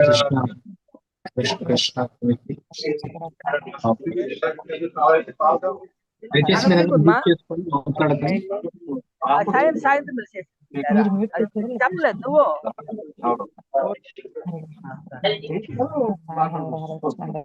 కృష్ణ కృష్ణ కృష్ణ. దయచేసి మీరు mute చేసుకొని మాట్లాడకండి. సాయం సాయంత్రం చేశారు చెప్పలేదు నువ్వు. హర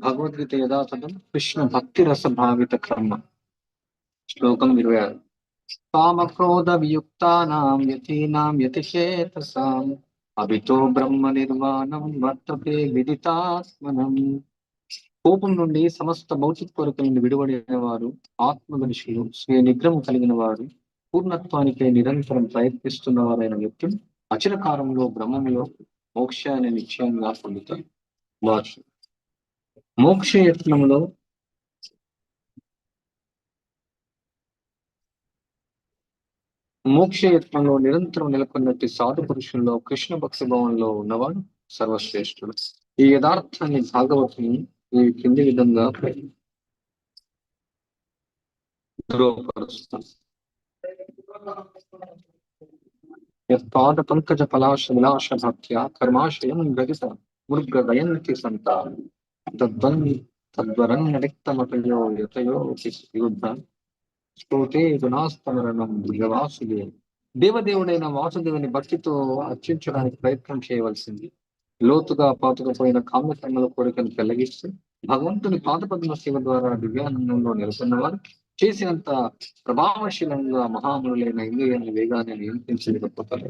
భగవద్గీత యథాతథం కృష్ణ భక్తి రస భావిత క్రమ. శ్లోకం ఇరవై ఆరు. కామక్రోధ వియుక్తానాం యతీనాం యతిచేతసాం అభితో బ్రహ్మ నిర్వాణం వర్తతే విదితాత్మనం. కోపం నుండి సమస్త భౌతిక కోరికల నుండి విడివడిన వారు ఆత్మదర్శులు స్వీయ నిగ్రహం కలిగిన వారు పూర్ణత్వానికై నిరంతరం ప్రయత్నిస్తున్న వారైన వ్యక్తులు అచల కాలంలో బ్రహ్మంలో మోక్షాన్ని నిశ్చయంగా పొందుతారు. మోక్షయత్నంలో మోక్షయత్నంలో మోక్ష యత్నంలో నిరంతరం నెలకొన్నట్టు సాధు పురుషుల్లో కృష్ణ భక్తి భావంలో ఉన్నవాడు సర్వశ్రేష్ఠుడు. ఈ యథార్థాన్ని భాగవతుని ఈ కింది విధంగా ధృవపరుస్తాం పంకజ పలాశ విలాస భక్త్య కర్మాశయం గదిత మృగదయంతి సంతానం. తద్వన్ తద్వరన్నరిక్తమతయో యతయో యుద్ధ స్తోతే గుణాస్తమరణం భుజవాసుదే దేవదేవుడైన వాసుదేవుని భక్తితో అర్చించడానికి ప్రయత్నం చేయవలసింది। లోతుగా పాతుకపోయిన కామ్యకర్మల కోరికను పెళ్ళగిస్తూ భగవంతుని పాదపద్మ సేవ ద్వారా దివ్యానందంలో నెలకొన్నవారు చేసినంత ప్రభావశీలంగా మహాములైన ఇంద్రియాన్ని వేగాన్ని నియంత్రించలేకపోతారు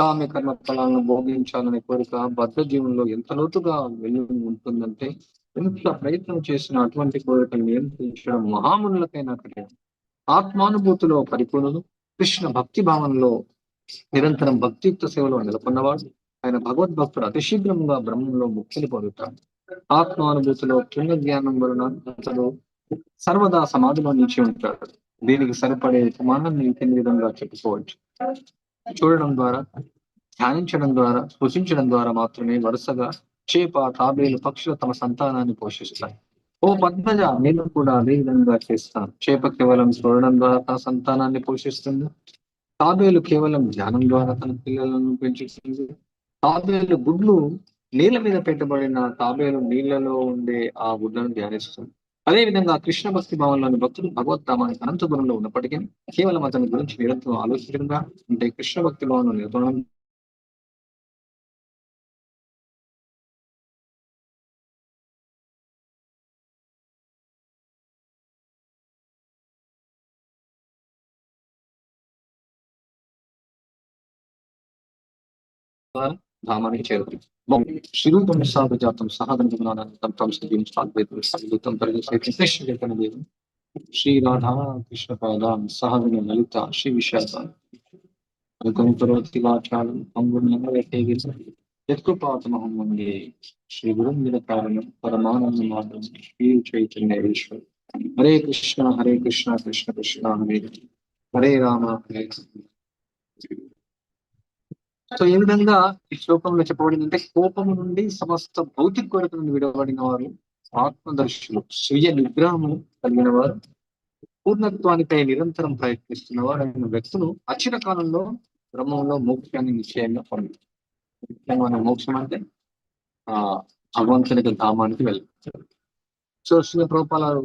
కామ్య కర్మ ఫలాలను భోగించాలనే కోరిక బద్ధ జీవనంలో ఎంత లోతుగా వెళ్ళి ఉంటుందంటే ఎంత ప్రయత్నం చేసిన అటువంటి కోరికలు నియంత్రించడం మహామునులకైనా కఠినం. ఆత్మానుభూతిలో పరిపూర్ణులు కృష్ణ భక్తి భావనలో నిరంతరం భక్తియుక్త సేవలో నెలకొన్నవాడు. ఆయన భగవద్భక్తుడు అతి శీఘ్రంగా బ్రహ్మంలో ముక్తిని పొందుతాడు. ఆత్మానుభూతిలో పుణ్య జ్ఞానం వలన అతడు సర్వదా సమాధిలో నిలిచి ఉంటాడు. దీనికి సరిపడే ఉపమానం నేను కింది విధంగా చెప్పుకోవచ్చు. చూడడం ద్వారా ధ్యానించడం ద్వారా స్పృశించడం ద్వారా మాత్రమే వరుసగా చేప తాబేలు పక్షులు తమ సంతానాన్ని పోషిస్తాయి. ఓ పద్మజ నేను కూడా అదే విధంగా చేస్తాను. చేప కేవలం చూడడం ద్వారా తన సంతానాన్ని పోషిస్తుంది. తాబేలు కేవలం ధ్యానం ద్వారా తన పిల్లలను పెంచుతుంది. తాబేలు గుడ్లు నీళ్ళ మీద పెట్టబడిన తాబేలు నీళ్ళలో ఉండే ఆ గుడ్లను ధ్యానిస్తుంది. అదే విధంగా కృష్ణ భక్తి భావంలోని భక్తుడు భగవద్ధామానికి అనంత దూరంలో ఉన్నప్పటికీ కేవలం అతని గురించి నిరంతరం ఆలోచించడంగా అంటే కృష్ణ భక్తి భావంలో నిరంతరం ధామానికి చేరుతుంది శ్రీరూపం సాధు జాతం సహగంధం తం సజీవం సాద్వైతం సంగీతం పరిగెత్తి కృష్ణ చైతన్య దేవం శ్రీ రాధా కృష్ణ పాదాం సహగణ లలిత శ్రీ విశాఖ అనుకరోతి వాచాలం అంగుణ్యం యత్కృపాతమహం వందే శ్రీ గురుందిర కారణం పరమానంద మాత్రం శ్రీ చైతన్య ఈశ్వర్ హరే కృష్ణ హరే కృష్ణ కృష్ణ కృష్ణ హరే హరే రామ హరే రామ. సో ఏ విధంగా ఈ శ్లోకంలో చెప్పబడింది అంటే కోపము నుండి సమస్త భౌతిక కోరిక నుండి విడబడిన వారు ఆత్మదర్శులు స్వీయ నిగ్రహము కలిగిన వారు పూర్ణత్వానిపై నిరంతరం ప్రయత్నిస్తున్న వారు అయిన వ్యక్తులు అచిన కాలంలో బ్రహ్మంలో మోక్షాన్ని నిశ్చయంగా పొందుతారు. ముఖ్యమైన మోక్షం అంటే ఆ భగవంతునికి ధామానికి వెళ్తారు. సో శ్రీ ప్రభుపాలు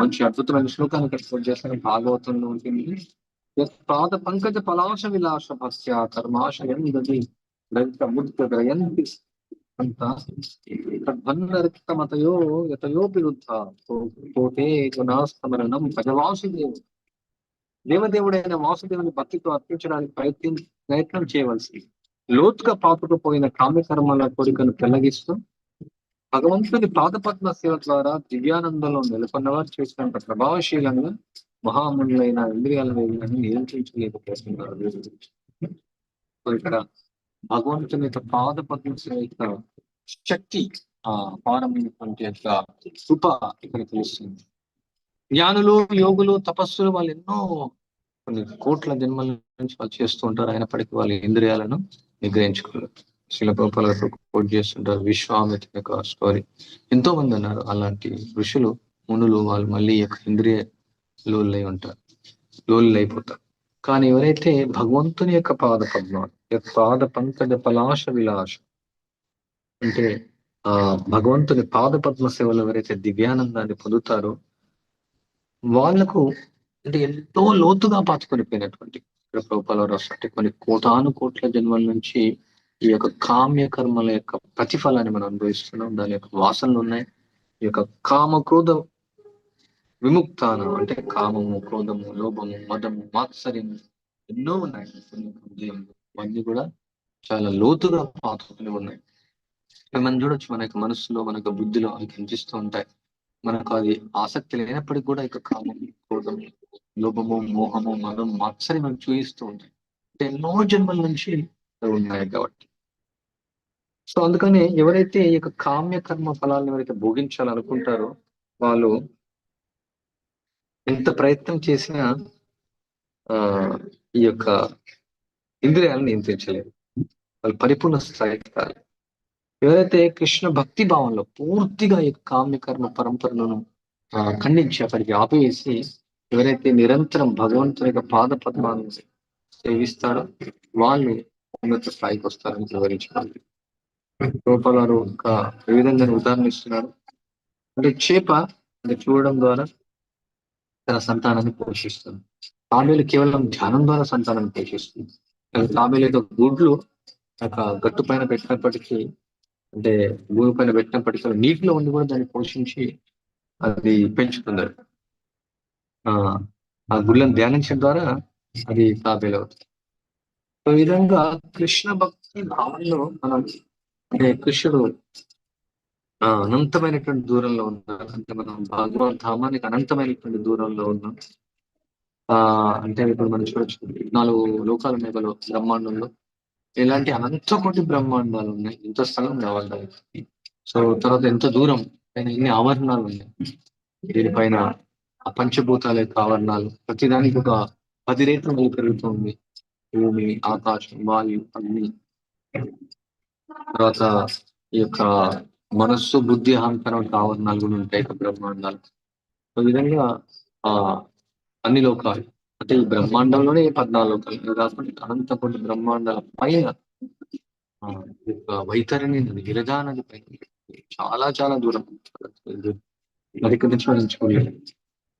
మంచి అద్భుతమైన శ్లోకాన్ని ఇక్కడ చేస్తాను భాగవతంలో ఉంటుంది. పాద పంకజ పలాశ విలాస భస్య కర్మాశయం దది లలిత ముద్రయంతి గ్రయంతి అంత యతయోపి పోతే గుణాస్తమరణం భజవాసుదేవు దేవదేవుడైన వాసుదేవుని భక్తితో అర్పించడానికి ప్రయత్నం ప్రయత్నం చేయవలసి లోతుగా పాతుకుపోయిన కామ్యకర్మల కోరికను తొలగిస్తూ భగవంతుని పాదపద్మ సేవ ద్వారా దివ్యానందంలో నెలకొన్నవారు చేసినంత ప్రభావశీలంగా మహామునులైన ఇంద్రియాలను వేగాన్ని నియంత్రించలేకపోతున్నారు సో ఇక్కడ భగవంతుని యొక్క పాద పద్మ యొక్క శక్తి ఆ పారమైనటువంటి యొక్క కృప ఇక్కడ తెలుస్తుంది. జ్ఞానులు యోగులు తపస్సులు వాళ్ళు ఎన్నో కొన్ని కోట్ల జన్మల నుంచి వాళ్ళు చేస్తూ ఉంటారు. అయినప్పటికీ వాళ్ళ ఇంద్రియాలను నిగ్రహించుకోరు. శిల కోట్ చేస్తుంటారు విశ్వామిత్ర యొక్క స్టోరీ ఎంతో మంది ఉన్నారు అలాంటి ఋషులు మునులు వాళ్ళు మళ్ళీ యొక్క ఇంద్రియ లోలై ఉంటారు లోలు కానీ ఎవరైతే భగవంతుని యొక్క పాద పద్మాలు పాద పంకజ పలాశ విలాస అంటే ఆ భగవంతుని పాద పద్మ సేవలు ఎవరైతే దివ్యానందాన్ని పొందుతారో వాళ్ళకు అంటే ఎంతో లోతుగా పాతుకొనిపోయినటువంటి ఇక్కడ ప్రభుపాల రాసినట్టు కొన్ని కోటాను కోట్ల జన్మల నుంచి ఈ యొక్క కామ్య కర్మల యొక్క ప్రతిఫలాన్ని మనం అనుభవిస్తున్నాం. దాని యొక్క వాసనలు ఉన్నాయి. ఈ యొక్క కామ క్రోధ విముక్తాన అంటే కామము క్రోధము లోభము మదము మాత్సర్యము ఎన్నో ఉన్నాయి. హృదయం అవన్నీ కూడా చాలా లోతుగా పాతుకుని ఉన్నాయి. మనం చూడొచ్చు మన యొక్క మనసులో మన యొక్క బుద్ధిలో అవి కనిపిస్తూ ఉంటాయి. మనకు అది ఆసక్తి లేనప్పటికీ కూడా ఇక కామము క్రోధము లోభము మోహము మదం మాత్సరి మనం చూపిస్తూ ఉంటాయి. అంటే ఎన్నో జన్మల నుంచి ఉన్నాయి కాబట్టి. సో అందుకని ఎవరైతే ఈ యొక్క కామ్య కర్మ ఫలాలను ఎవరైతే భోగించాలనుకుంటారో వాళ్ళు ఎంత ప్రయత్నం చేసినా ఆ ఈ యొక్క ఇంద్రియాలను నియంత్రించలేరు. వాళ్ళు పరిపూర్ణ స్థాయికి కాదు ఎవరైతే కృష్ణ భక్తి భావంలో పూర్తిగా ఈ కామ్యకర్మ పరంపరలను ఖండించి అక్కడికి ఆపివేసి ఎవరైతే నిరంతరం భగవంతుని యొక్క పాద పద్మాలను సేవిస్తాడో వాళ్ళు ఉన్నత స్థాయికి వస్తారని వివరించాలి రూపాల వారు ఒక విధంగా ఉదాహరణ ఇస్తున్నారు. అంటే చేప అది చూడడం ద్వారా తన సంతానాన్ని పోషిస్తుంది. తాబేలు కేవలం ధ్యానం ద్వారా సంతానాన్ని పోషిస్తుంది. తాబేలు యొక్క గుడ్లు ఒక గట్టు పైన పెట్టినప్పటికీ అంటే భూమి పైన పెట్టినప్పటికీ నీటిలో ఉండి కూడా దాన్ని పోషించి అది పెంచుతుంది ఆ ఆ గుళ్ళను ధ్యానించడం ద్వారా అది తాబేలు అవుతుంది. సో ఈ విధంగా కృష్ణ భక్తి భావంలో మనం అంటే కృష్ణుడు అనంతమైనటువంటి దూరంలో ఉన్నాం. అంటే మనం భగవాన్ ధామానికి అనంతమైనటువంటి దూరంలో ఉన్నాం. ఆ అంటే ఇప్పుడు మనం చూడొచ్చు నాలుగు లోకాలు ఉన్నాయి కదా బ్రహ్మాండంలో. ఇలాంటి అనంత కోటి బ్రహ్మాండాలు ఉన్నాయి. ఎంత స్థలం కావాలి సో తర్వాత ఎంత దూరం పైన ఎన్ని ఆవరణాలు ఉన్నాయి. దీనిపైన ఆ పంచభూతాల యొక్క ఆవరణాలు. ప్రతిదానికి ఒక పది రేట్లు పెరుగుతుంది. భూమి ఆకాశం వాయు అగ్ని తర్వాత ఈ యొక్క మనస్సు బుద్ధి అహంకారం ఆవరణాలు కూడా ఉంటాయి బ్రహ్మాండాలు. ఈ విధంగా ఆ అన్ని లోకాలు అంటే ఈ బ్రహ్మాండంలోనే పద్నాలుగు లోకాలు. కాకుండా అనంతపురం బ్రహ్మాండాల పైన ఆ, యొక్క నది విరజా నది పైన. చాలా చాలా దూరం. నదికి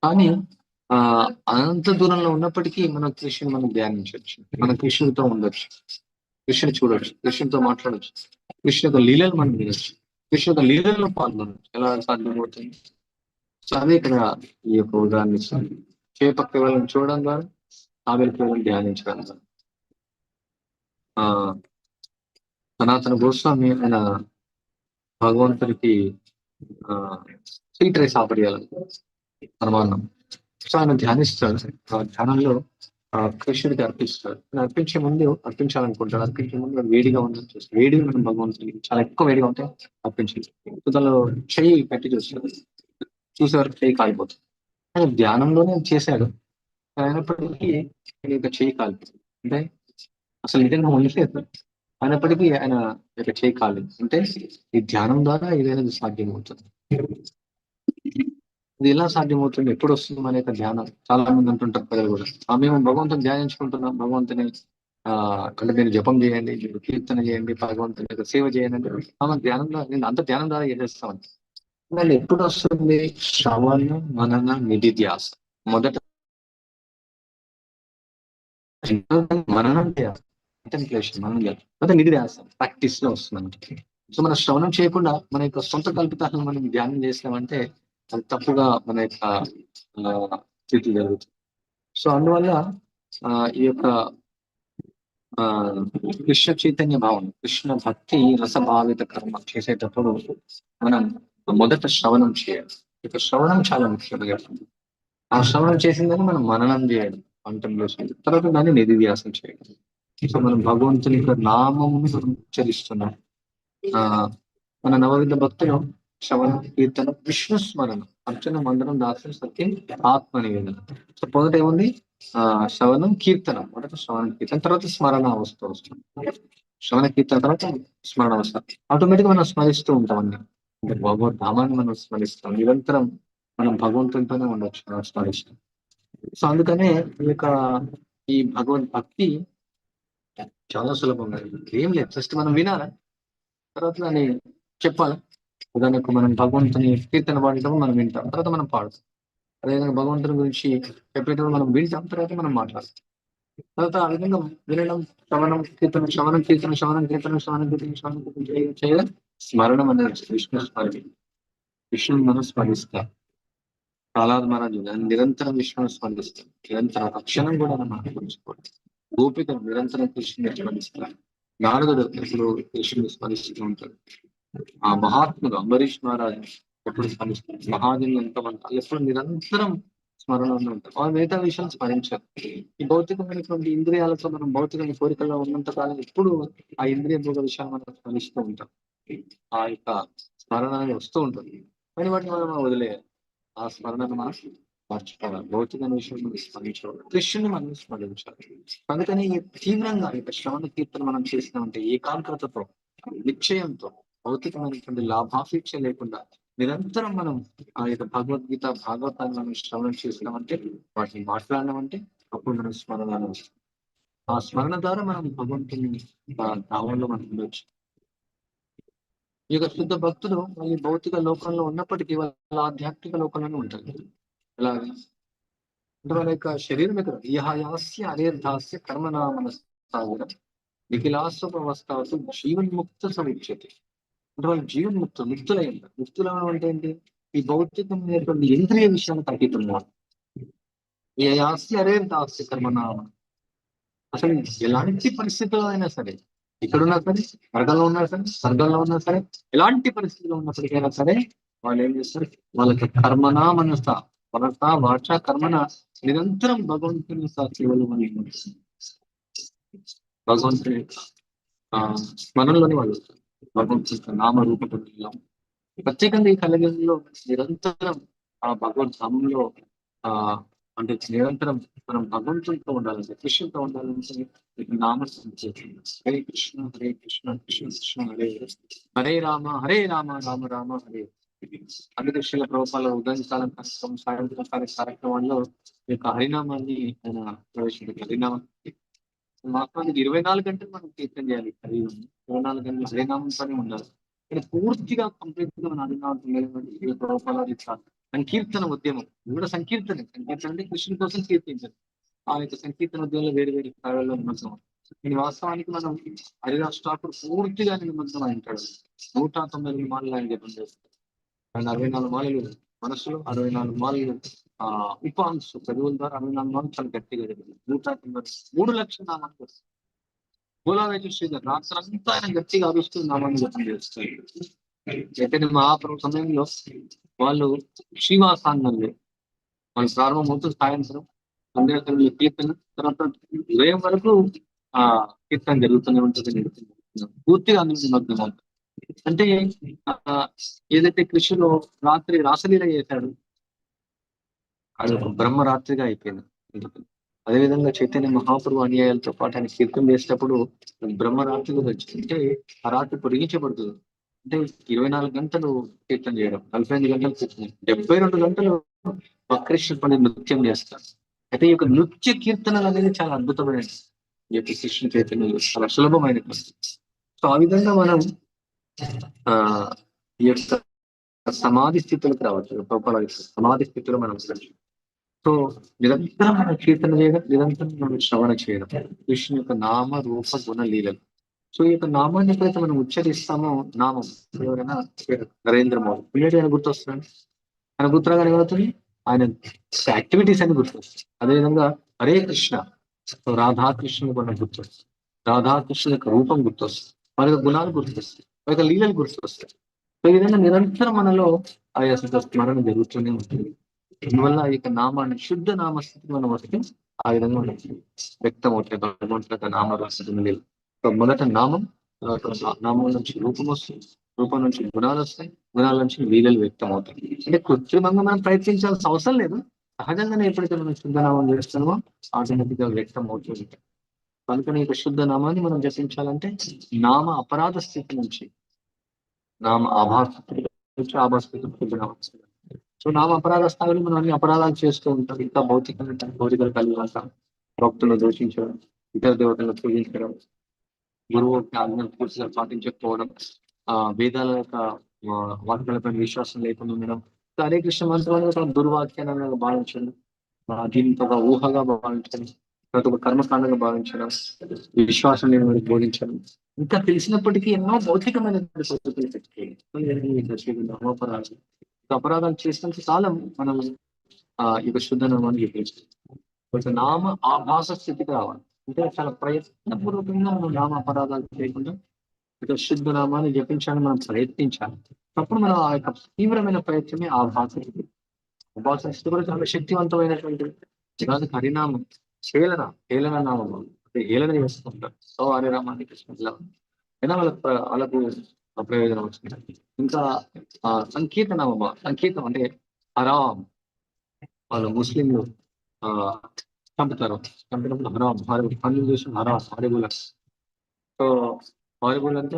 కానీ ఆ అనంత దూరంలో ఉన్నప్పటికీ మన కృష్ణుని మనం ధ్యానించవచ్చు. మన కృష్ణుడితో ఉండొచ్చు. కృష్ణుని చూడొచ్చు. కృష్ణుడితో మాట్లాడవచ్చు కృష్ణ యొక్క లీలలు మనం వినొచ్చు. కృష్ణ యొక్క లీలల్లో పాల్గొనొచ్చు ఎలా సాధ్యమవుతుంది? సో అదే ఇక్కడ ఈ యొక్క ఉదాహరణ ఇస్తుంది చేప కేవలం చూడడం ద్వారా తాబేలు కేవలం ధ్యానించడం ద్వారా. సనాతన గోస్వామి ఆయన భగవంతుడికి ఆ స్వీట్ రైస్ ఆఫర్ చేయాలనుకుంటున్నాడు పరమాన్నం సో ఆయన ధ్యానిస్తాడు. ఆ ధ్యానంలో కృష్ణుడికి అర్పిస్తాడు ఆయన అర్పించే ముందు అర్పించాలనుకుంటాడు అర్పించే ముందు వేడిగా ఉండడం చూస్తాడు వేడిగా మనం భగవంతుడికి చాలా ఎక్కువ వేడిగా ఉంటే అర్పించాలి సో చెయ్యి పెట్టి చూస్తాడు చూసే వరకు చెయ్యి కాలిపోతుంది. ఆయన ధ్యానంలోనే చేశాడు. అయినప్పటికీ ఆయన యొక్క చెయ్యి కాలిపోతుంది. అంటే అసలు నిజంగా ఉండలేదు అయినప్పటికీ ఆయన యొక్క చేయి కాలేదు అంటే ఈ ధ్యానం ద్వారా ఏదైనా సాధ్యమవుతుంది. ఇది ఎలా సాధ్యమవుతుంది? ఎప్పుడు వస్తుంది మన యొక్క ధ్యానం? చాలా మంది అంటుంటారు ప్రజలు కూడా. మేము భగవంతుని ధ్యానించుకుంటున్నాం. భగవంతుని ఆ అంటే మీరు జపం చేయండి మీరు కీర్తన చేయండి భగవంతుని యొక్క సేవ చేయండి అంటే ఆమె ధ్యానంలో నేను అంత ధ్యానం ద్వారా చేసేస్తామని మళ్ళీ ఎప్పుడు వస్తుంది శ్రవణ మనన నిధిధ్యాస మొదట మననం చేయాలి కంటెంప్లేషన్ మనం చేయాలి నిధి ధ్యాస. ప్రాక్టీస్లో వస్తుంది మనకి. సో మనం శ్రవణం చేయకుండా మన యొక్క సొంత కల్పితాలను మనం ధ్యానం చేసినామంటే అది తప్పుగా మన యొక్క ఆ, స్థితి జరుగుతుంది. సో అందువల్ల ఆ, ఈ యొక్క ఆ కృష్ణ చైతన్య భావన కృష్ణ భక్తి రసభావిత కర్మ చేసేటప్పుడు మనం మొదట శ్రవణం చేయాలి. ఇక శ్రవణం చాలా ముఖ్యంగా ఆ శ్రవణం చేసిందని మనం మననం చేయడం కాంటెంప్లేషన్ తర్వాత దాన్ని నిధిధ్యాసం చేయడం సో మనం భగవంతుని యొక్క నామముని మనం ఉచ్చరిస్తున్నాం. ఆ మన నవవిధ భక్తులు శ్రవణం కీర్తన విష్ణు స్మరణం అర్చన మండలం దాసం సత్యం ఆత్మ నివేదన. సో మొదట ఏముంది? ఆ శ్రవణం కీర్తనం. మొదట శ్రవణ కీర్తన. తర్వాత స్మరణ అవస్థ వస్తుంది. శ్రవణ కీర్తన తర్వాత స్మరణ అవస్థ. ఆటోమేటిక్ మనం స్మరిస్తూ ఉంటాం అన్ని అంటే భగవద్ మనం స్మరిస్తాం. నిరంతరం మనం భగవంతునితోనే ఉండొచ్చు మనం స్మరిస్తాం. సో అందుకనే ఈ యొక్క ఈ భగవద్ భక్తి చాలా సులభంగా ఏం లేదు. జస్ట్ మనం వినాలా? తర్వాత దాన్ని చెప్పాలి? ఉదాహరణకు మనం భగవంతుని కీర్తన పాడటం మనం వింటాం తర్వాత మనం పాడుతాం. అదేవిధంగా భగవంతుని గురించి చెప్పేటప్పుడు మనం వింటాం తర్వాత మనం మాట్లాడతాం. తర్వాత ఆ విధంగా వినడం శ్రవణం కీర్తన శ్రవణం కీర్తన శ్రవణం కీర్తన శ్రవణం కీర్తన శ్రవణం కీర్తన చేయడం స్మరణం అనేది విష్ణు స్మరణ. విష్ణుని మనం స్మరిస్తాం. ప్రహ్లాద్ మహారాజు నిరంతరం విష్ణుని స్మరిస్తాం నిరంతరం రక్షణం కూడా మనం గురించుకోవడం గోపికలు నిరంతరం కృష్ణుని స్మరిస్తారు. నారదుడు ఎప్పుడు కృష్ణుని స్మరిస్తూ ఉంటాడు. ఆ మహాత్ముడు అంబరీష్ మహారాజు ఎప్పుడు స్మరిస్తారు మహాజనులు వాళ్ళు ఎప్పుడు నిరంతరం స్మరణలో ఉంటారు. వాళ్ళు మిగతా విషయాలు స్మరించారు. ఈ భౌతికమైనటువంటి ఇంద్రియాలతో మనం భౌతికమైన కోరికల్లో ఉన్నంత కాలం ఎప్పుడు ఆ ఇంద్రియ భోగ విషయాలు మనం స్మరిస్తూ ఉంటాం. ఆ యొక్క స్మరణ అనేది వస్తూ ఉంటుంది. కానీ వాటిని మనం వదిలేయాలి. ఆ స్మరణను మనం మర్చిపోవాలి భౌతిక విషయం మనం స్మరించాలి కృష్ణుని మనం స్మరించాలి. అందుకని తీవ్రంగా ఇక శ్రవణ కీర్తన మనం చేసినామంటే ఏకాగ్రతతో నిశ్చయంతో భౌతికమైనటువంటి లాభాపేక్ష లేకుండా నిరంతరం మనం ఆ యొక్క భగవద్గీత భాగవతాన్ని మనం శ్రవణం చేసినామంటే వాటిని మాట్లాడినామంటే అప్పుడు మనం స్మరణాలు ఆ స్మరణ ద్వారా మనం భగవంతుని భావంలో మనం ఉండొచ్చు. ఈ యొక్క శుద్ధ భక్తులు మళ్ళీ భౌతిక లోకంలో ఉన్నప్పటికీ వాళ్ళ ఆధ్యాత్మిక లోకంలోనే ఉంటారు. ఎలాగా? అంటే వాళ్ళ యొక్క శరీరం ఎక్కడ? ఇహాయాస్య అనేర్ధాస్య కర్మనామన సాగరం నిఖిలాస్వవస్థాసు జీవన్ముక్త సముచ్యతే. అంటే వాళ్ళు ముక్తులు ముక్తులై ఉంటారు ముక్తులు అంటే ఏంటి? ఈ భౌతికమైనటువంటి ఇంద్రియ విషయాన్ని తగ్గితున్నారు. ఏ ఆస్తి అరే ఎంత ఆస్తి కర్మనామ. అసలు ఎలాంటి పరిస్థితుల్లో అయినా సరే ఇక్కడున్నా సరే స్వర్గంలో ఉన్నా సరే స్వర్గంలో ఉన్నా సరే ఎలాంటి పరిస్థితుల్లో ఉన్నప్పటికైనా సరే వాళ్ళు ఏం చేస్తారు? వాళ్ళకి కర్మనా మనస మనస వాచ కర్మన నిరంతరం భగవంతుని సేవలు మనం భగవంతుని ఆ స్మరణలోని వాళ్ళు వస్తారు. భగవంతుని నామరూపంలో ప్రత్యేకంగా ఈ కలియుగంలో నిరంతరం ఆ భగవత్ ధామంలో ఆ అంటే నిరంతరం మనం భగవంతునితో ఉండాలంటే కృష్ణుతో ఉండాలంటే ఇక హరే కృష్ణ హరే కృష్ణ కృష్ణ కృష్ణ హరే హరే. రామ హరే రామ రామ రామ హరే అందుకే శిల ప్రభుత్వాల ఉదయం కాలం కార్యక్రమం సాయంత్రం కాల కార్యక్రమాల్లో ఈ యొక్క హరినామాన్ని ఆయన ప్రవేశించారు హరినామం మాత్రానికి ఇరవై నాలుగు గంటలు మనం కీర్తన చేయాలి. హరినామం ఇరవై నాలుగు గంటలు హరినామంతోనే ఉండాలి. ఇక్కడ పూర్తిగా కంప్లీట్గా మన హరినామం ప్రభుపాల సంకీర్తన ఉద్యమం. ఇది కూడా సంకీర్తన సంకీర్తన అంటే కృష్ణుని కోసం కీర్తించాలి ఆ యొక్క సంకీర్తన ఉద్యమంలో వేరు వేరు స్థాయిలో నిమగ్నం ఇది వాస్తవానికి మనం హరిరాష్ట్రాపుడు పూర్తిగా నిమగ్నం అయి ఉంటాడు. నూట తొంభై రెండు మాలలు ఆయన చెప్పండి అరవై నాలుగు మాలలు మనసులో అరవై నాలుగు మాలలు ఉపాంశ చదువుల ద్వారా అరవై నాలుగు మాలలు చాలా గట్టిగా జరిగింది నూట మూడు లక్షల నామాలు గోలావేజు శ్రీధర్ రాత్రంతా ఆయన గట్టిగా అరుస్తూ నామాన్ని జపం చేస్తారు చైతన్య మహాప్రభు సమయంలో వాళ్ళు శ్రీవాసాన్ని వాళ్ళు ప్రారంభం అవుతుంది సాయంత్రం సంధ్యాకాలంలో కీర్తన తర్వాత ఉదయం వరకు ఆ కీర్తన జరుగుతూనే ఉంటుంది పూర్తిగా అందులో నిమగ్నం అంటే ఏదైతే కృషిలో రాత్రి రాసలీల చేశాడు అది ఒక బ్రహ్మరాత్రిగా అయిపోయింది. అదేవిధంగా చైతన్య మహాప్రభు అనుయాయాలతో పాటు ఆయన కీర్తన చేసేటప్పుడు బ్రహ్మరాత్రిగా వచ్చింది అంటే ఆ రాత్రి పొడిగించబడుతుంది. అంటే ఇరవై నాలుగు గంటలు కీర్తన చేయడం నలభై ఐదు గంటలు కీర్తన డెబ్బై రెండు గంటలు వక్రేశ్వర పండి నృత్యం చేస్తారు. అయితే ఈ యొక్క నృత్య కీర్తనలు అనేది చాలా అద్భుతమైనది ఈ యొక్క కృష్ణ చైతన్యం చాలా సులభమైనది సో ఆ విధంగా మనం ఆ ఈ యొక్క సమాధి స్థితిలోకి రావచ్చు. గొప్పల సమాధి స్థితిలో మనం సో నిరంతరం మనం కీర్తన చేయడం నిరంతరం మనం శ్రవణ చేయడం. కృష్ణు యొక్క నామ రూప గుణ లీలలు. సో ఈ యొక్క నామాన్ని ఎప్పుడైతే మనం ఉచ్చరిస్తామో నామం ఎవరైనా నరేంద్ర మోదీ ఇమీడియట్ ఆయన గుర్తొస్తున్నాడు ఆయన గుర్తురాగానే ఏమవుతుంది ఆయన యాక్టివిటీస్ అని గుర్తొస్తుంది అదేవిధంగా హరే కృష్ణ. సో రాధాకృష్ణ మనం గుర్తొస్తుంది రాధాకృష్ణ యొక్క రూపం గుర్తొస్తుంది వారి యొక్క గుణాలు గుర్తొస్తాయి. వారి యొక్క లీలలు గుర్తొస్తాయి. సో ఈ విధంగా నిరంతరం మనలో ఆ యొక్క స్మరణ జరుగుతూనే ఉంటుంది అందువల్ల ఈ యొక్క నామాన్ని శుద్ధ నామస్థితి మనం వస్తే ఆ విధంగా మనకి వ్యక్తం అవుతాయి భగవంతుడి యొక్క నామరాశి మొదట నామం నామం నుంచి రూపం వస్తుంది. రూపం నుంచి గుణాలు వస్తాయి. గుణాల నుంచి లీలలు వ్యక్తం అవుతాయి అంటే కృత్రిమంగా మనం ప్రయత్నించాల్సిన అవసరం లేదు. సహజంగానే ఎప్పుడైతే మనం శుద్ధనామం చేస్తున్నామో ఆటోమేటిక్గా వ్యక్తం అవుతుంది కనుక యొక్క శుద్ధ నామాన్ని మనం జపించాలంటే నామ అపరాధ స్థితి నుంచి నామ ఆభాస స్థితి నుంచి ఆభాస స్థితి సో నామ అపరాధ స్థాయిలో మనం అన్ని అపరాధాలు చేస్తూ ఉంటాం. ఇంకా భౌతికంగా భౌతికలు కలిగి ఉంటాం. భక్తులను దూషించడం ఇతర దేవతలను పూజించడం గురువు ఆజ్ఞలు పూర్తిగా పాటించకపోవడం ఆ వేదాల యొక్క వాటిపై విశ్వాసం లేకుండా ఉండడం ఇంకా హరే కృష్ణ మంత్రాలను ఒక దుర్వాక్యాలను భావించడం దీనితో ఒక ఊహగా భావించడం తర్వాత ఒక కర్మకాండంగా భావించడం విశ్వాసం లేని బోధించడం. ఇంకా తెలిసినప్పటికీ ఎన్నో భౌతికమైన పద్ధతులు పెట్టుకోవాలి. అపరాధాలు అపరాధాలు చేసినంత కాలం మనం ఆ యొక్క శుద్ధ నామాన్ని చెప్పేస్తాం కొంచెం నామ ఆభాస స్థితికి రావాలి. అంటే చాలా ప్రయత్నపూర్వకంగా మనం నామ అపరాధాలు చేయకుండా ఇక శుద్ధ నామాన్ని జపించాలని మనం ప్రయత్నించాలి. అప్పుడు మనం ఆ యొక్క తీవ్రమైన ప్రయత్నమే ఆ భాష భాష స్థితి కూడా చాలా శక్తివంతమైనటువంటి ఇలాంటి హరినామం హేళన హేళన నామం. అంటే హేళన చేస్తుంటారు. సో హరినామాన్ని కృష్ణ అయినా వాళ్ళకు వాళ్ళకు ప్రయోజనం వచ్చింది. ఇంకా ఆ సంకీర్తం అంటే హరాం వాళ్ళు ముస్లింలు చంపుతారు. చంపినప్పుడు హరాం హారబుల్ పనులు చేసిన హరాం హారబుల్. సో హారబుల్ అంటే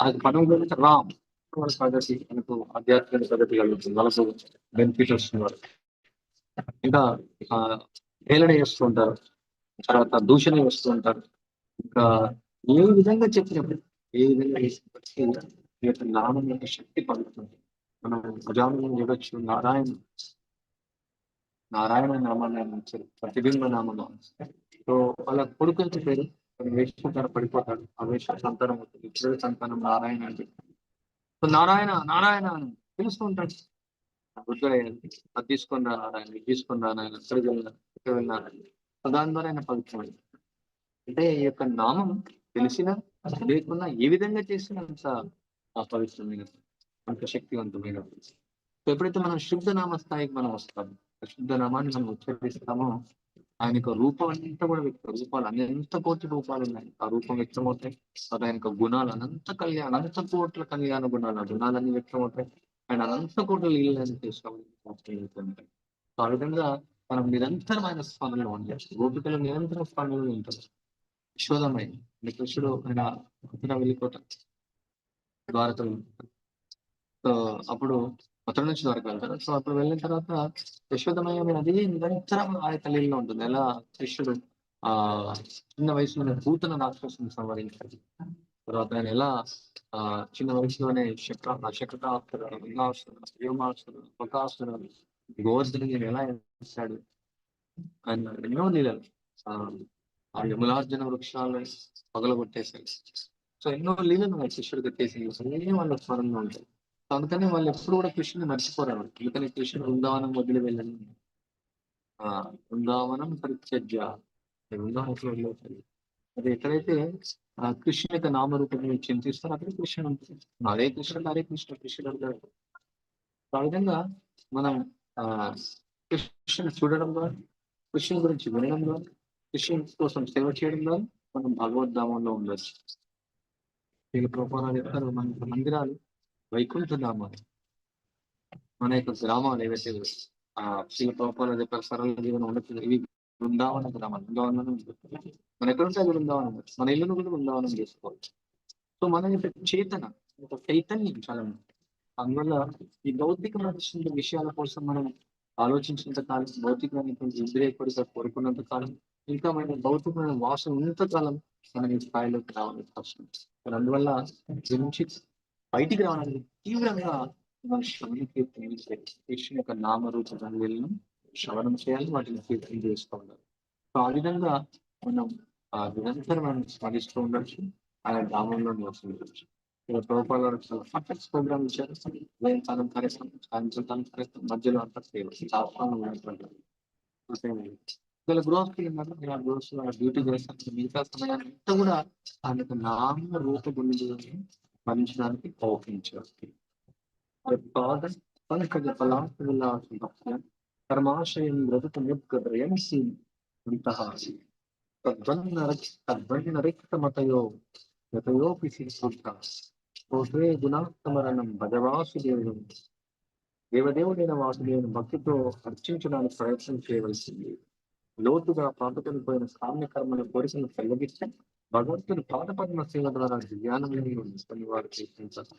అది పనులు గురించి రామ్ వాళ్ళ ప్రగతి మనకు ఆధ్యాత్మిక ప్రగతి కలుగుతుంది. వాళ్ళకు బెనిఫిట్ వస్తున్నారు. ఇంకా హేళన చేస్తూ ఉంటారు. తర్వాత దూషణ చేస్తూ ఉంటారు. ఇంకా ఏ విధంగా చెప్పినప్పుడు ఏ విధంగా చేసినప్పటికీ ఈ యొక్క నామం యొక్క శక్తి పలుకుతుంది. మనం గజానం చూడొచ్చు నారాయణ నారాయణ నామాన్ని ఆయన ఇచ్చారు ప్రతిబింబ నామం సో వాళ్ళ కొడుకు యొక్క పేరు వేషంతరం పడిపోతాడు ఆ వేష సంతానం అవుతుంది. ఇద్దరు సంతానం నారాయణ అంటే సో నారాయణ నారాయణ అని పిలుస్తూ ఉంటాడు వృద్ధుడయ్యాడు అది తీసుకొని రా నారాయణ ఇది తీసుకొని రా నాయన ఎక్కడికి వెళ్ళినా ఇక్కడ వెళ్ళినా దాని ద్వారా ఆయన పవిత్రమైంది అంటే ఈ యొక్క నామం తెలిసిన లేకున్నా ఏ విధంగా చేసినా అంత పవిత్రమైన అంత శక్తివంతమైన సో ఎప్పుడైతే మనం శుద్ధనామ స్థాయికి మనం వస్తాం శుద్ధనామాన్ని నామాన్ని మనం ఉచ్చరిస్తామో ఆయన యొక్క రూపం అంతా కూడా వ్యక్తం రూపాలు అనంత కోటి రూపాలు ఉన్నాయి. ఆ రూపం వ్యక్తమవుతాయి. అది ఆయన యొక్క గుణాలు అనంత కళ్యాణ అనంత కోట్ల కళ్యాణ గుణాలు ఆ గుణాలన్నీ వ్యక్తమవుతాయి. ఆయన అనంత కోట్ల లీలని చేసుకోవాలి సో ఆ విధంగా మనం నిరంతరమైన స్పందనలో ఉండాలి. గోపికలు నిరంతర స్పందనలో ఉంటారు. యశోదమై కృష్ణుడు ఆయన అక్కడ వెళ్ళిపోతాడు ద్వారకలు సో అప్పుడు మొత్తం నుంచి ద్వారక వెళ్తారు సో అప్పుడు వెళ్ళిన తర్వాత యశోదమయ్య అది నిరంతరం ఆయన తల్లిలో ఉంటుంది. ఎలా కృష్ణుడు ఆ చిన్న వయసులోనే పూతన రాక్షసుని సంవరించాడు. తర్వాత ఆయన ఎలా ఆ చిన్న వయసులోనే శక్ర శక్రతాసుర రంగాసుర వ్యోమాసుర బకాసుర గోర్ధుడిని ఎలా చేశాడు ఆయన ఎన్నో నీళ్ళు ఆ ఆ వృక్షాలను పగలగొట్టేశాడు. సో ఎన్నో లీలను ఉన్నాయి శిష్యుడికి చేసి అన్నీ వాళ్ళ స్మరణలో ఉంటాయి. సో అందుకని వాళ్ళు ఎప్పుడు కూడా కృష్ణుని మర్చిపోరారు. అందుకని కృష్ణుడు బృందావనం వదిలి వెళ్ళని ఆ బృందావనం పరిత్యజ్య. బృందావనంలో అది ఎక్కడైతే ఆ కృష్ణ యొక్క నామరూపం చింతిస్తారో అక్కడ కృష్ణుడు ఉంటుంది అదే కృష్ణుడు అదే కృష్ణ కృష్ణుడు అంటారు ఆ విధంగా మనం ఆ కృష్ణుని చూడడం ద్వారా కృష్ణుని గురించి వినడం ద్వారా కృష్ణుని కోసం సేవ చేయడం ద్వారా మనం భగవద్ధామంలో ఉండొచ్చు. వీళ్ళ ప్రపోజాలు చెప్తారు మన యొక్క మందిరాలు వైకుంఠ ధామాలు. మన యొక్క గ్రామాలు ఏవైతే ఆ శిల ప్రపోజాలు చెప్పారు సరళ జీవనం ఉండొచ్చు ఇవి బృందావన గ్రామాలు. బృందావనం మన ఎక్కడ ఉంటే బృందావనం మన ఇల్లును కూడా బృందావనం చేసుకోవచ్చు. సో మన యొక్క చేతన ఒక చైతన్యం చాలా అందువల్ల ఈ భౌతికమైన విషయాల కోసం మనం ఆలోచించినంత కాలం భౌతికమైనటువంటి ఇంద్రియ కోరిక కోరుకున్నంత కాలం ఇంకా మన భౌతికమైన వాసన ఉన్నంత కాలం మనం ఈ స్థాయిలోకి రావాలి కష్టం మరి అందువల్ల నుంచి బయటికి రావడానికి తీవ్రంగా మన యొక్క నామరూప రంగులను శ్రవణం చేయాలి వాటిని కీర్తన చేసుకోవాలి సో ఆ విధంగా మనం ఆ నిరంతరం మనం స్మరిస్తూ ఉండొచ్చు ఆయన గ్రామంలో నివసించవచ్చు ఇలా చాలా పర్ఫెక్ట్ ప్రోగ్రామ్ ఇచ్చారు ఉదయం సాయం కార్యక్రమం సాయంత్రం కార్యక్రమం మధ్యలో అంతా సేవ శాస్త్రంలో ఉన్నటువంటి వీళ్ళ గృహస్థులు ఉన్నారు నేను ఆ గృహస్థులు ఆ డ్యూటీ చేస్తాను మిగతా సమయాన్ని అంతా కూడా ఆయనకు నామ రూప గుణులని భరించడానికి ప్రయత్నించారు పాద పంకజ పలాస విలాసం భక్త్య కర్మాశయం బ్రతుకు ముద్గద్రయంసి అంతః తద్వన్న తద్వన్న రిక్తమతయో యతయోపి శిశుద్ధ ఓహే గుణాత్మరణం భజవాసుదేవుడు దేవదేవుడైన వాసుదేవుని భక్తితో అర్చించడానికి ప్రయత్నం చేయవలసింది. లోతుగా పాతకొని పోయిన సామ్య కర్మల కోరికను పెళ్ళగిస్తే భగవంతుని పాదపద్మ సేవ ద్వారా జ్ఞానమని ఉంచుకుని వారు చేస్తుంటారు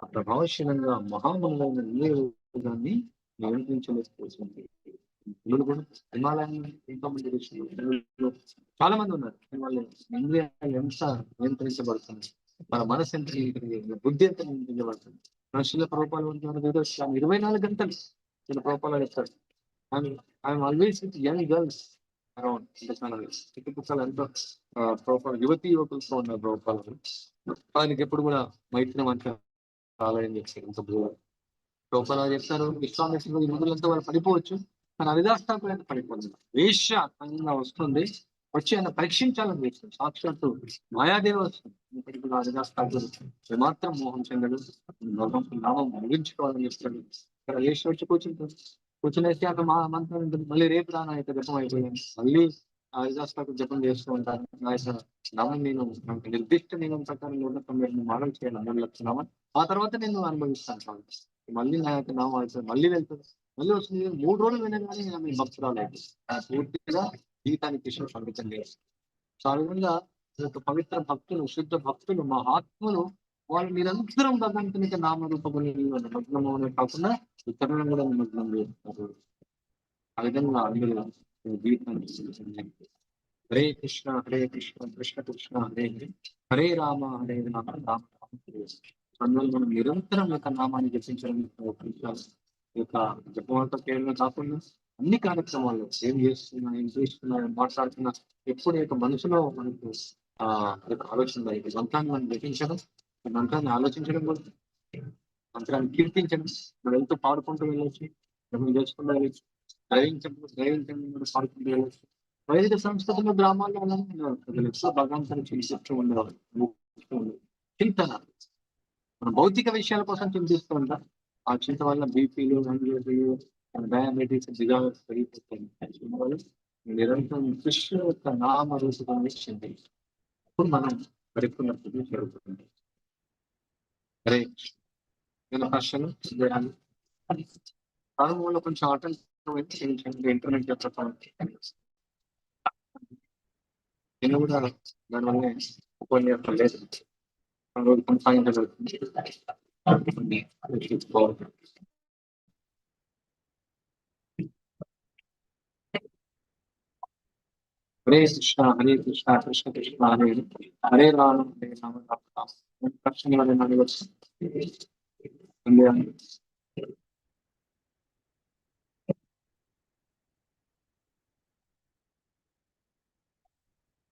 ఆ ప్రభావశీలంగా మహాములైన నీరుగాన్ని నియంత్రించలేకపోతుంది మునులు కూడా హిమాలయం ఎంతో మంది ఋషులు చాలా మంది ఉన్నారు. కానీ వాళ్ళు ఇంద్రియ ఎంత నియంత్రించబడుతుంది మన మనసు ఎంత బుద్ధి ఎంత నియంత్రించబడుతుంది? మనుషుల ప్రభుపాలు ఉంటారు ఇరవై నాలుగు గంటలు వీళ్ళ ప్రభుపాలు చెప్తారు I'm always with young girls around చుట్టుపక్కల ఎంతో ప్రోపాల్ యువతి యువకులతో ఉన్న ప్రోఫాల్ ఆయనకి ఎప్పుడు కూడా మైత్రి మంచి ఆలయం ఇంత దూరం. ప్రోఫాల్ చెప్తారు విశ్వామిత్రులు ఈ రోజులంతా వాళ్ళు పడిపోవచ్చు కానీ హరిదాస్తాకు అయితే పడిపోతుంది వేష్య అందంగా వస్తుంది వచ్చి ఆయన పరీక్షించాలని చేస్తుంది సాక్షాత్తు మాయాదేవి వస్తుంది. ఇప్పటికి కూడా ఏమాత్రం మోహం చెందడు భగవంతుని నామం ముగించుకోవాలని చెప్తాడు. ఇక్కడ వేష్య వచ్చి కూర్చుంటారు కూర్చుని వేసాక మా మంత్రం ఉంటుంది మళ్ళీ రేపు రానా అయితే జపం అయిపోయింది మళ్ళీ హరిదాస్తాకు జపం చేస్తూ ఉంటాను నా నామం నేను నిర్దిష్ట నియమం ప్రకారం నూట తొంభై ఎనిమిది మాటలు చేయాలి. మూడు లక్షల నామం. ఆ తర్వాత నేను అనుభవిస్తాను. స్వామి. మళ్ళీ నా యొక్క నామం అవుతుంది మళ్ళీ వెళ్తుంది. మళ్ళీ వస్తుంది. మూడు రోజులు వినగానే మీ భక్తురాలు అయితే. పూర్తిగా జీవితానికి కృష్ణ పండితం లేదు సో ఆ విధంగా ఈ పవిత్ర భక్తులు శుద్ధ భక్తులు మా మహాత్ములు వాళ్ళు నిరంతరం భగవంతునికి నామరూపములు నిమగ్నము అనే కాకుండా ఇతరులను కూడా నిమగ్నం చేస్తారు ఆ విధంగా అందులో జీవితాన్ని హరే కృష్ణ హరే కృష్ణ కృష్ణ కృష్ణ హరే హరే రామ హరే రామ రామ రామ అందువల్ల మనం నిరంతరం యొక్క నామాన్ని జపించడం ఈ యొక్క జపవంత కేవలం కాకుండా అన్ని కార్యక్రమాలు ఏం చేస్తున్నా ఏం చేస్తున్నా ఏం మాట్లాడుతున్నా ఎప్పుడు యొక్క మనసులో మనకు ఆ యొక్క ఆలోచన ఈ మంత్రాన్ని మనం జపించడం ఈ ఆలోచించడం కూడా మంత్రాన్ని కీర్తించండి మనం ఎంతో పాడుకుంటూ వెళ్ళొచ్చు మనం చేసుకుంటూ వెళ్ళొచ్చు డ్రైవించడం డ్రైవించడం కూడా పాడుకుంటూ వెళ్ళొచ్చు. వైదిక సంస్కృతిలో గ్రామాల్లో అలానే ఎక్కువ భగవంతుని చింతిస్తూ ఉండేవాళ్ళు చింతన మన భౌతిక విషయాల కోసం చింతిస్తూ ఉంటాం. ఆ చింత వల్ల బీపీలు యాంగ్జైటీలు డయాబెటీస్ డిజార్డర్స్ పెరిగిపోతాయి. నిరంతరం కృష్ణ యొక్క నామ రూపంగా చింతి అప్పుడు మనం పరిపూర్ణ జరుగుతుంది. స్థితి జరుగుతుంది హరే కృష్ణ. నేను ప్రశ్నలు చేయాలి ప్రారంభంలో కొంచెం ఆటంకం క్షమించండి ఇంటర్నెట్ యొక్క నేను కూడా దానివల్ల ఉపన్యాసం లేదు ఆ రోజు కొనసాగించబడుతుంది హరే కృష్ణ హరే కృష్ణ కృష్ణ కృష్ణ హరే హరే. హరే రామ హరే రామ రామ 昔まで何がしたん。